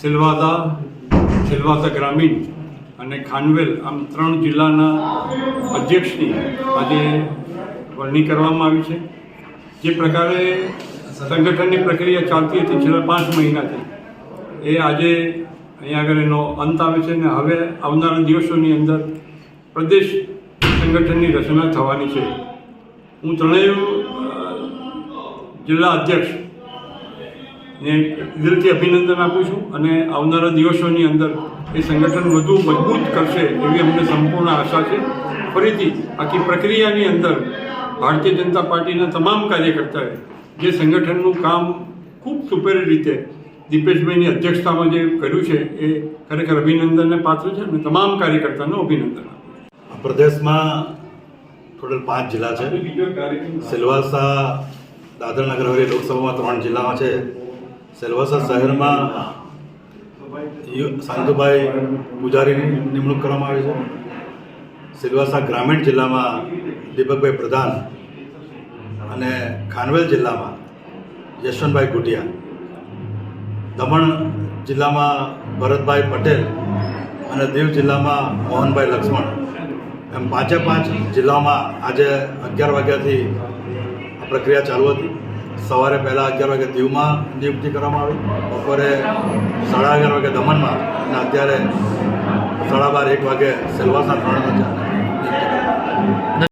સિલવાસા સિલવાસા ગ્રામીણ અને ખાનવેલ આમ ત્રણ જિલ્લાના અધ્યક્ષની આજે વરણી કરવામાં આવી છે. જે પ્રકારે સંગઠનની પ્રક્રિયા ચાલતી હતી છેલ્લા પાંચ મહિનાથી. એ આજે અહીંયા આગળ એનો અંત આવે છે અને હવે આવનારા દિવસોની અંદર પ્રદેશ સંગઠનની રચના થવાની છે. હું ત્રણેય જિલ્લા અધ્યક્ષ ને દિલથી અભિનંદન આપું છું અને આવનારા દિવસોની અંદર એ સંગઠન વધુ મજબૂત કરશે એવી અમને સંપૂર્ણ આશા છે. ફરીથી આખી પ્રક્રિયાની અંદર ભારતીય જનતા પાર્ટીના તમામ કાર્યકર્તાએ જે સંગઠનનું કામ ખૂબ સુપેરી રીતે દીપેશભાઈની અધ્યક્ષતામાં જે કર્યું છે એ ખરેખર અભિનંદનને પાત્ર છે અને તમામ કાર્યકર્તાનું અભિનંદન પ્રદેશમાં ટોટલ પાંચ જિલ્લા છે. સિલવાસા દાદરનગર હવેલી લોકસભામાં ત્રણ જિલ્લામાં છે. સિલવાસા શહેરમાં શાંતુભાઈ પૂજારીની નિમણૂક કરવામાં આવી છે. સિલવાસા ગ્રામીણ જિલ્લામાં દીપકભાઈ પ્રધાન અને ખાનવેલ જિલ્લામાં યશવંતભાઈ ગુટિયા દમણ જિલ્લામાં ભરતભાઈ પટેલ અને દીવ જિલ્લામાં મોહનભાઈ લક્ષ્મણ. એમ પાંચે પાંચ જિલ્લામાં આજે અગિયાર વાગ્યાથી આ પ્રક્રિયા ચાલુ હતી. સવારે પહેલાં અગિયાર વાગે દીવમાં નિયુક્તિ કરવામાં આવી, બપોરે સાડા અગિયાર વાગે દમણમાં અને અત્યારે સાડા બાર, એક વાગે સેલવાસના ત્રણ